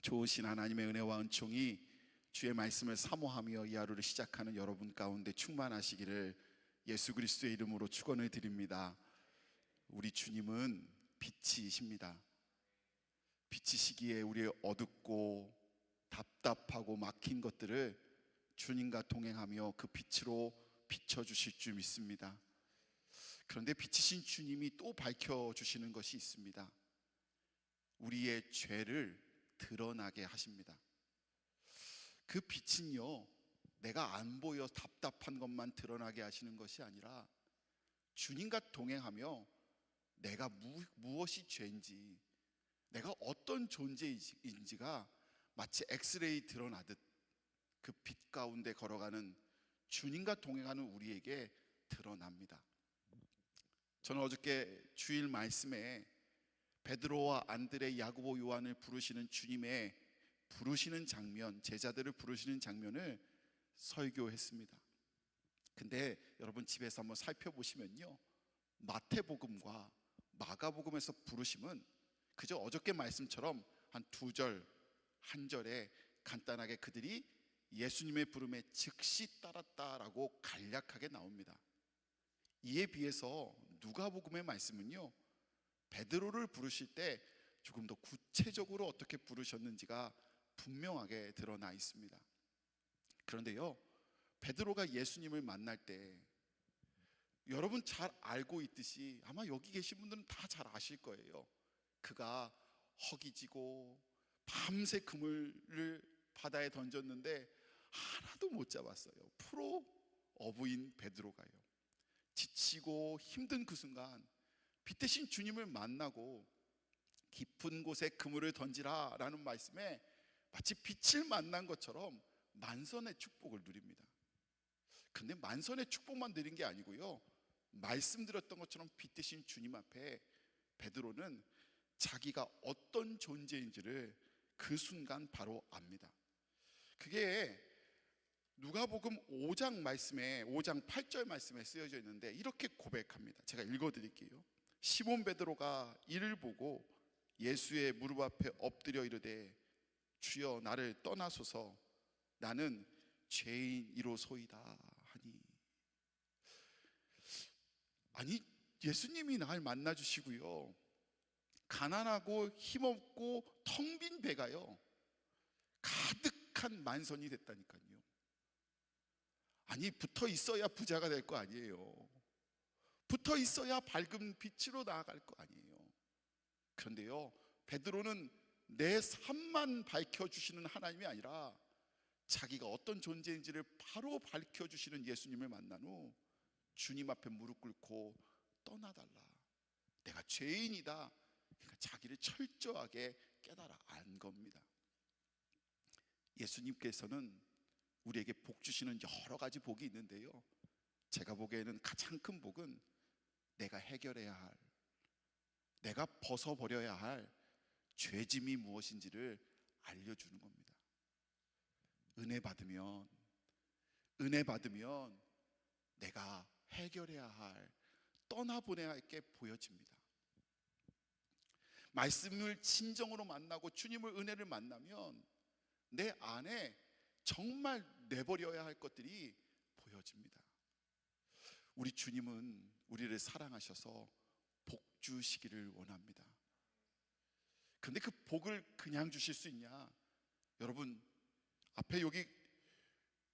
좋으신 하나님의 은혜와 은총이 주의 말씀을 사모하며 이 하루를 시작하는 여러분 가운데 충만하시기를 예수 그리스도의 이름으로 축원을 드립니다. 우리 주님은 빛이십니다. 빛이시기에 우리의 어둡고 답답하고 막힌 것들을 주님과 동행하며 그 빛으로 비춰 주실 줄 믿습니다. 그런데 빛이신 주님이 또 밝혀 주시는 것이 있습니다. 우리의 죄를 드러나게 하십니다. 그 빛은요, 내가 안 보여 답답한 것만 드러나게 하시는 것이 아니라 주님과 동행하며 내가 무, 무엇이 죄인지, 내가 어떤 존재인지가 마치 엑스레이 드러나듯 그 빛 가운데 걸어가는 주님과 동행하는 우리에게 드러납니다. 저는 어저께 주일 말씀에 베드로와 안드레, 야고보, 요한을 부르시는 주님의 부르시는 장면, 제자들을 부르시는 장면을 설교했습니다. 근데 여러분 집에서 한번 살펴보시면요. 마태복음과 마가복음에서 부르심은 그저 어저께 말씀처럼 한 두 절, 한 절에 간단하게 그들이 예수님의 부름에 즉시 따랐다라고 간략하게 나옵니다. 이에 비해서 누가복음의 말씀은요. 베드로를 부르실 때 조금 더 구체적으로 어떻게 부르셨는지가 분명하게 드러나 있습니다. 그런데요, 베드로가 예수님을 만날 때 여러분 잘 알고 있듯이 아마 여기 계신 분들은 다 잘 아실 거예요. 그가 허기지고 밤새 그물을 바다에 던졌는데 하나도 못 잡았어요. 프로 어부인 베드로가요. 지치고 힘든 그 순간 빛 대신 주님을 만나고 깊은 곳에 그물을 던지라 라는 말씀에 마치 빛을 만난 것처럼 만선의 축복을 누립니다. 근데 만선의 축복만 누린 게 아니고요. 말씀드렸던 것처럼 빛 대신 주님 앞에 베드로는 자기가 어떤 존재인지를 그 순간 바로 압니다. 그게 누가복음 5장 말씀에 5장 8절 말씀에 쓰여져 있는데 이렇게 고백합니다. 제가 읽어 드릴게요. 시몬 베드로가 이를 보고 예수의 무릎 앞에 엎드려 이르되 주여 나를 떠나소서 나는 죄인이로소이다 하니 아니 예수님이 날 만나 주시고요. 가난하고 힘없고 텅 빈 배가요. 가득한 만선이 됐다니까요. 아니 붙어 있어야 부자가 될 거 아니에요. 붙어 있어야 밝은 빛으로 나아갈 거 아니에요. 그런데요, 베드로는 내 삶만 밝혀주시는 하나님이 아니라 자기가 어떤 존재인지를 바로 밝혀주시는 예수님을 만난 후 주님 앞에 무릎 꿇고 떠나달라. 내가 죄인이다. 그러니까 자기를 철저하게 깨달아 안 겁니다. 예수님께서는 우리에게 복 주시는 여러 가지 복이 있는데요. 제가 보기에는 가장 큰 복은 내가 해결해야 할, 내가 벗어버려야 할 죄짐이 무엇인지를 알려주는 겁니다. 은혜 받으면, 은혜 받으면 내가 해결해야 할, 떠나보내야 할 게 보여집니다. 말씀을 진정으로 만나고 주님을 은혜를 만나면 내 안에 정말 내버려야 할 것들이 보여집니다. 우리 주님은 우리를 사랑하셔서 복 주시기를 원합니다. 근데 그 복을 그냥 주실 수 있냐? 여러분, 앞에 여기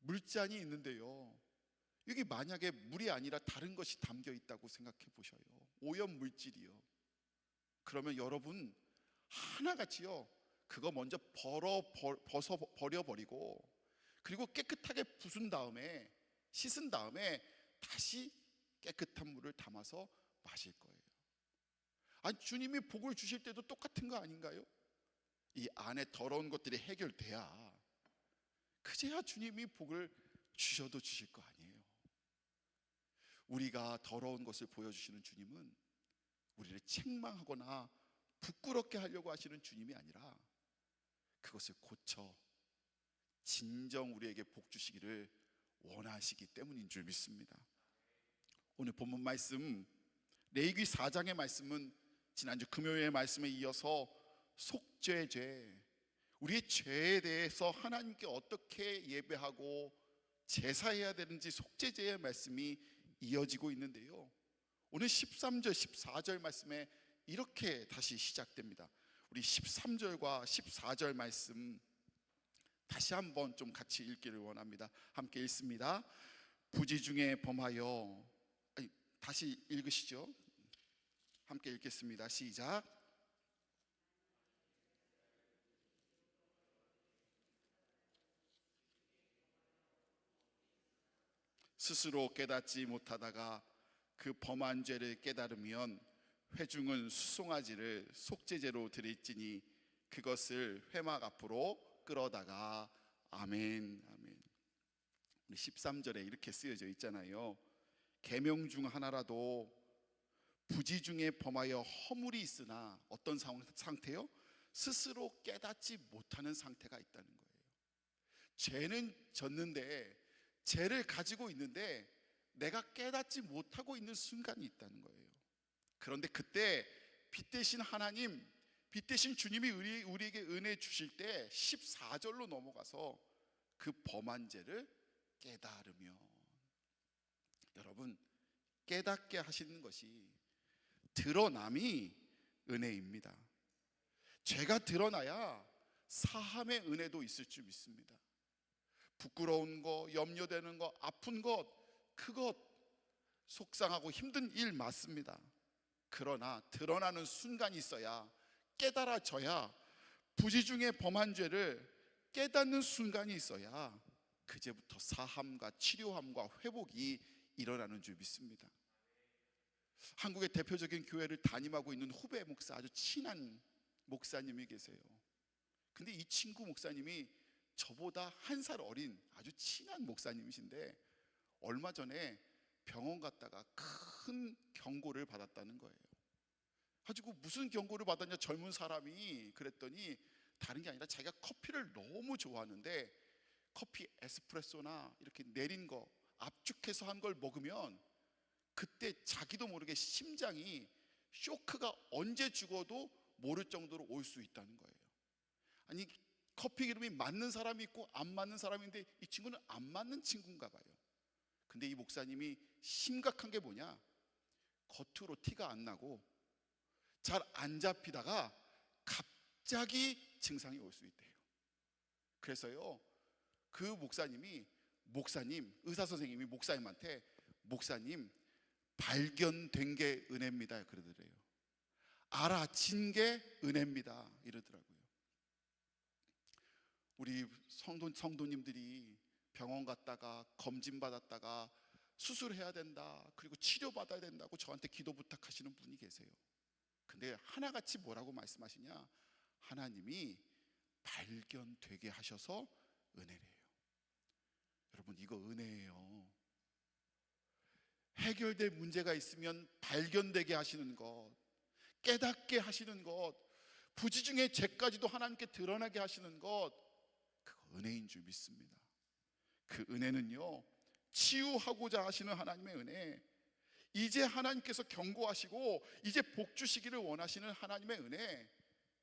물잔이 있는데요. 여기 만약에 물이 아니라 다른 것이 담겨 있다고 생각해 보셔요. 오염 물질이요. 그러면 여러분 하나같이요. 그거 먼저 벌어 벗어 버려 버리고 그리고 깨끗하게 부순 다음에 씻은 다음에 다시 깨끗한 물을 담아서 마실 거예요. 아니 주님이 복을 주실 때도 똑같은 거 아닌가요? 이 안에 더러운 것들이 해결돼야 그제야 주님이 복을 주셔도 주실 거 아니에요. 우리가 더러운 것을 보여주시는 주님은 우리를 책망하거나 부끄럽게 하려고 하시는 주님이 아니라 그것을 고쳐 진정 우리에게 복 주시기를 원하시기 때문인 줄 믿습니다. 오늘 본문 말씀 레위기 4장의 말씀은 지난주 금요일의 말씀에 이어서 속죄죄 우리의 죄에 대해서 하나님께 어떻게 예배하고 제사해야 되는지 속죄제의 말씀이 이어지고 있는데요. 오늘 13절, 14절 말씀에 이렇게 다시 시작됩니다. 우리 13절과 14절 말씀 다시 한번 좀 같이 읽기를 원합니다. 함께 읽습니다. 부지 중에 범하여 다시 읽으시죠. 함께 읽겠습니다. 시작. 스스로 깨닫지 못하다가 그 범한 죄를 깨달으면 회중은 수송아지를 속죄제로 드릴지니 그것을 회막 앞으로 끌어다가 아멘 아멘. 우리 13절에 이렇게 쓰여져 있잖아요. 계명 중 하나라도 부지 중에 범하여 허물이 있으나 어떤 상황, 상태요? 스스로 깨닫지 못하는 상태가 있다는 거예요. 죄는 졌는데 죄를 가지고 있는데 내가 깨닫지 못하고 있는 순간이 있다는 거예요. 그런데 그때 빛 대신 하나님, 빛 대신 주님이 우리, 우리에게 은혜 주실 때 14절로 넘어가서 그 범한 죄를 깨달으며 여러분 깨닫게 하시는 것이 드러남이 은혜입니다. 죄가 드러나야 사함의 은혜도 있을 줄 믿습니다. 부끄러운 거, 염려되는 거, 아픈 것, 그것 속상하고 힘든 일 맞습니다. 그러나 드러나는 순간이 있어야 깨달아져야 부지 중에 범한 죄를 깨닫는 순간이 있어야 그제부터 사함과 치료함과 회복이 일어나는 줄 믿습니다. 한국의 대표적인 교회를 담임하고 있는 후배 목사 아주 친한 목사님이 계세요. 근데 이 친구 목사님이 저보다 한 살 어린 아주 친한 목사님이신데 얼마 전에 병원 갔다가 큰 경고를 받았다는 거예요. 가지고 무슨 경고를 받았냐 젊은 사람이 그랬더니 다른 게 아니라 자기가 커피를 너무 좋아하는데 커피 에스프레소나 이렇게 내린 거 압축해서 한 걸 먹으면 그때 자기도 모르게 심장이 쇼크가 언제 죽어도 모를 정도로 올 수 있다는 거예요. 아니 커피 기름이 맞는 사람이 있고 안 맞는 사람인데 이 친구는 안 맞는 친구인가 봐요. 근데 이 목사님이 심각한 게 뭐냐? 겉으로 티가 안 나고 잘 안 잡히다가 갑자기 증상이 올 수 있대요. 그래서요, 그 목사님이 목사님, 의사 선생님이 목사님한테 목사님 발견된 게 은혜입니다. 그러더래요. 알아진 게 은혜입니다. 이러더라고요. 우리 성도, 성도님들이 병원 갔다가 검진 받았다가 수술해야 된다. 그리고 치료 받아야 된다고 저한테 기도 부탁하시는 분이 계세요. 근데 하나같이 뭐라고 말씀하시냐? 하나님이 발견되게 하셔서 은혜래요. 여러분, 이거 은혜예요. 해결될 문제가 있으면 발견되게 하시는 것, 깨닫게 하시는 것, 부지 중에 죄까지도 하나님께 드러나게 하시는 것, 그거 은혜인 줄 믿습니다. 그 은혜는요, 치유하고자 하시는 하나님의 은혜, 이제 하나님께서 경고하시고 이제 복 주시기를 원하시는 하나님의 은혜,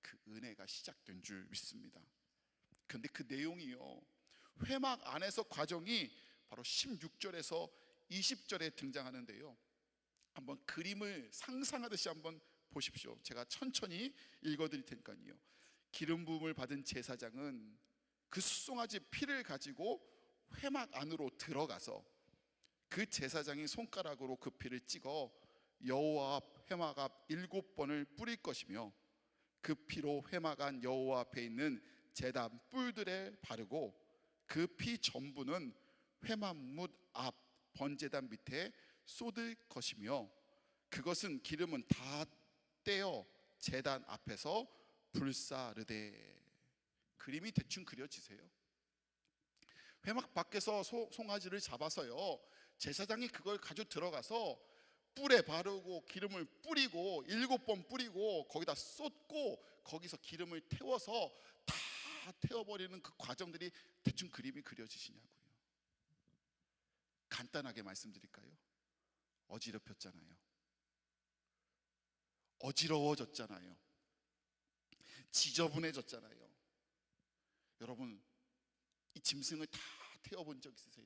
그 은혜가 시작된 줄 믿습니다. 그런데 그 내용이요, 회막 안에서 과정이 바로 16절에서 20절에 등장하는데요. 한번 그림을 상상하듯이 한번 보십시오. 제가 천천히 읽어드릴 테니까요. 기름 부음을 받은 제사장은 그 수송아지 피를 가지고 회막 안으로 들어가서 그 제사장이 손가락으로 그 피를 찍어 여호와 앞 회막 앞 일곱 번을 뿌릴 것이며 그 피로 회막 안 여호와 앞에 있는 제단 뿔들에 바르고 그 피 전부는 회막문 앞 번제단 밑에 쏟을 것이며 그것은 기름은 다 떼어 제단 앞에서 불사르되 그림이 대충 그려지세요. 회막 밖에서 소, 송아지를 잡아서요 제사장이 그걸 가지고 들어가서 뿔에 바르고 기름을 뿌리고 일곱 번 뿌리고 거기다 쏟고 거기서 기름을 태워서 다 태워버리는 그 과정들이 대충 그림이 그려지시냐고요. 간단하게 말씀드릴까요? 어지럽혔잖아요. 어지러워졌잖아요. 지저분해졌잖아요. 여러분 이 짐승을 다 태워본 적 있으세요?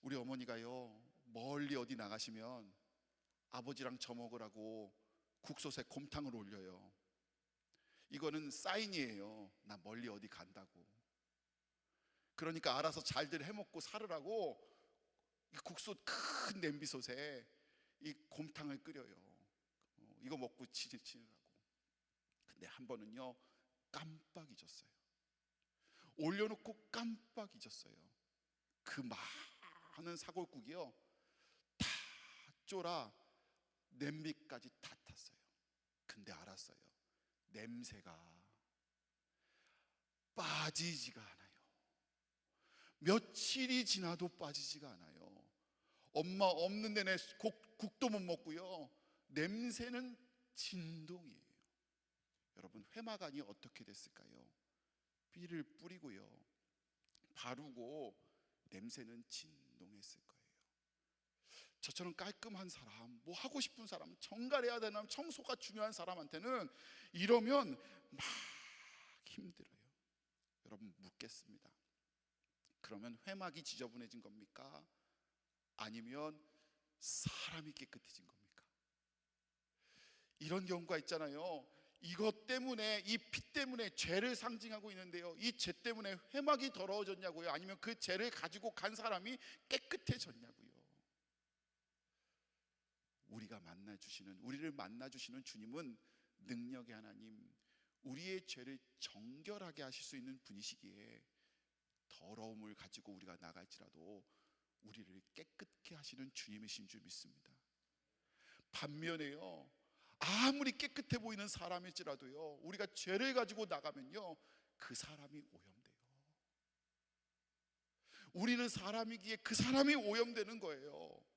우리 어머니가요 멀리 어디 나가시면 아버지랑 저 먹으라고 국솥에 곰탕을 올려요. 이거는 사인이에요. 나 멀리 어디 간다고. 그러니까 알아서 잘들 해먹고 살으라고 이 국솥 큰 냄비솥에 이 곰탕을 끓여요. 어, 이거 먹고 치즈치느라고. 근데 한 번은요 깜빡 잊었어요. 올려놓고 깜빡 잊었어요. 그 많은 사골국이요 다 쫄아 냄비까지 다 탔어요. 근데 알았어요. 냄새가 빠지지가 않아요. 며칠이 지나도 빠지지가 않아요. 엄마 없는 국, 국도 못 먹고요. 냄새는 진동이에요. 여러분 회마간이 어떻게 됐을까요? 피를 뿌리고요. 바르고 냄새는 진동했을 거예요. 저처럼 깔끔한 사람, 뭐 하고 싶은 사람, 정갈해야 되는 청소가 중요한 사람한테는 이러면 막 힘들어요. 여러분 묻겠습니다. 그러면 회막이 지저분해진 겁니까? 아니면 사람이 깨끗해진 겁니까? 이런 경우가 있잖아요. 이것 때문에 이 피 때문에 죄를 상징하고 있는데요. 이 죄 때문에 회막이 더러워졌냐고요? 아니면 그 죄를 가지고 간 사람이 깨끗해졌냐고요? 우리가 만나 주시는 우리를 만나 주시는 주님은 능력의 하나님, 우리의 죄를 정결하게 하실 수 있는 분이시기에 더러움을 가지고 우리가 나갈지라도 우리를 깨끗게 하시는 주님이신 줄 믿습니다. 반면에요. 아무리 깨끗해 보이는 사람일지라도요. 우리가 죄를 가지고 나가면요. 그 사람이 오염돼요. 우리는 사람이기에 그 사람이 오염되는 거예요.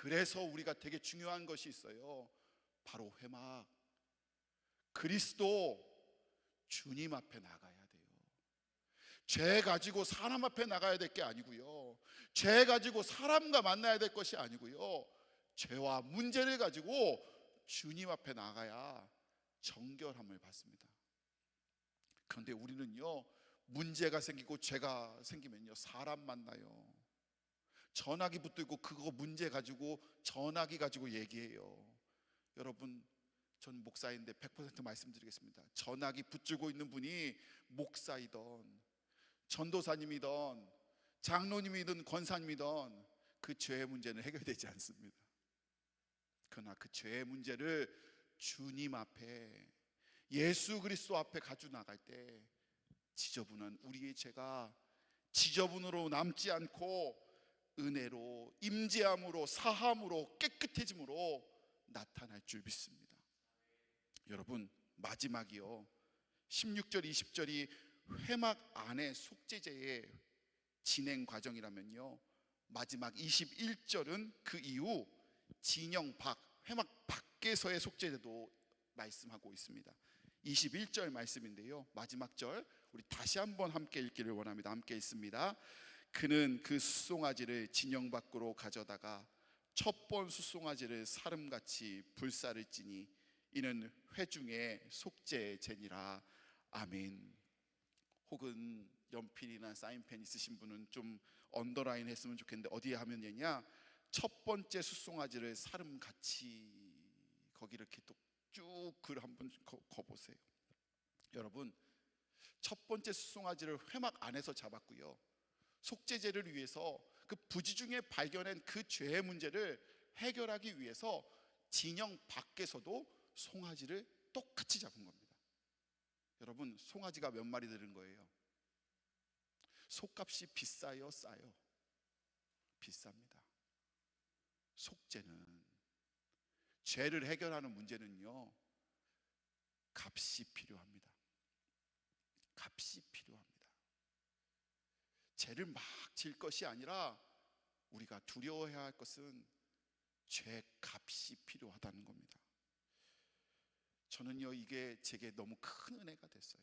그래서 우리가 되게 중요한 것이 있어요. 바로 회막. 그리스도 주님 앞에 나가야 돼요. 죄 가지고 사람 앞에 나가야 될 게 아니고요. 죄 가지고 사람과 만나야 될 것이 아니고요. 죄와 문제를 가지고 주님 앞에 나가야 정결함을 받습니다. 그런데 우리는요, 문제가 생기고 죄가 생기면요, 사람 만나요. 전화기 붙들고 그거 문제 가지고 전화기 가지고 얘기해요. 여러분, 전 목사인데 100% 말씀드리겠습니다. 전화기 붙들고 있는 분이 목사이던 전도사님이던 장로님이든 권사님이든 그 죄의 문제는 해결되지 않습니다. 그러나 그 죄의 문제를 주님 앞에 예수 그리스도 앞에 가지고 나갈 때 지저분한 우리의 죄가 지저분으로 남지 않고 은혜로 임재함으로 사함으로 깨끗해짐으로 나타날 줄 믿습니다. 여러분 마지막이요. 16절 20절이 회막 안에 속죄제의 진행 과정이라면요. 마지막 21절은 그 이후 진영 밖 회막 밖에서의 속죄제도 말씀하고 있습니다. 21절 말씀인데요. 마지막 절 우리 다시 한번 함께 읽기를 원합니다. 함께 읽습니다. 그는 그 숫송아지를 진영 밖으로 가져다가 첫번 숫송아지를 사름같이 불사를 찌니 이는 회중의 속죄제니라. 아멘. 혹은 연필이나 사인펜 있으신 분은 좀 언더라인 했으면 좋겠는데 어디에 하면 되냐? 첫 번째 숫송아지를 사름같이 거기 이렇게 또쭉글 한번 거 보세요. 여러분 첫 번째 숫송아지를 회막 안에서 잡았고요. 속죄제를 위해서 그 부지 중에 발견한 그 죄의 문제를 해결하기 위해서 진영 밖에서도 송아지를 똑같이 잡은 겁니다. 여러분 송아지가 몇 마리 들은 거예요? 속값이 비싸요, 싸요? 비쌉니다. 속죄는 죄를 해결하는 문제는요. 값이 필요합니다. 값이 필요합니다. 죄를 막 질 것이 아니라 우리가 두려워해야 할 것은 죄 값이 필요하다는 겁니다. 저는요 이게 제게 너무 큰 은혜가 됐어요.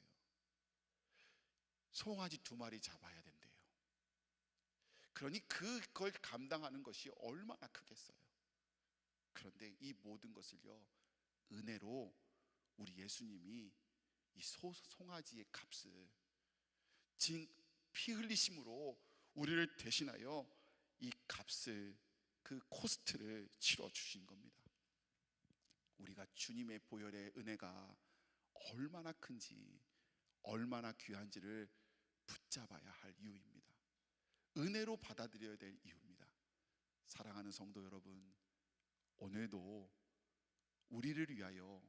송아지 두 마리 잡아야 된대요. 그러니 그걸 감당하는 것이 얼마나 크겠어요. 그런데 이 모든 것을요 은혜로 우리 예수님이 이 소, 송아지의 값을 진 피 흘리심으로 우리를 대신하여 이 값을 그 코스트를 치러 주신 겁니다. 우리가 주님의 보혈의 은혜가 얼마나 큰지 얼마나 귀한지를 붙잡아야 할 이유입니다. 은혜로 받아들여야 될 이유입니다. 사랑하는 성도 여러분, 오늘도 우리를 위하여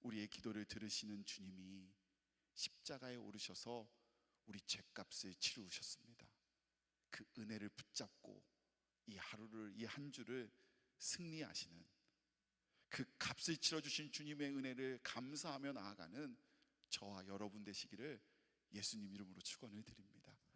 우리의 기도를 들으시는 주님이 십자가에 오르셔서 우리 죄값을 치르셨습니다. 그 은혜를 붙잡고 이 하루를 이 한 주를 승리하시는 그 값을 치러 주신 주님의 은혜를 감사하며 나아가는 저와 여러분 되시기를 예수님 이름으로 축원을 드립니다.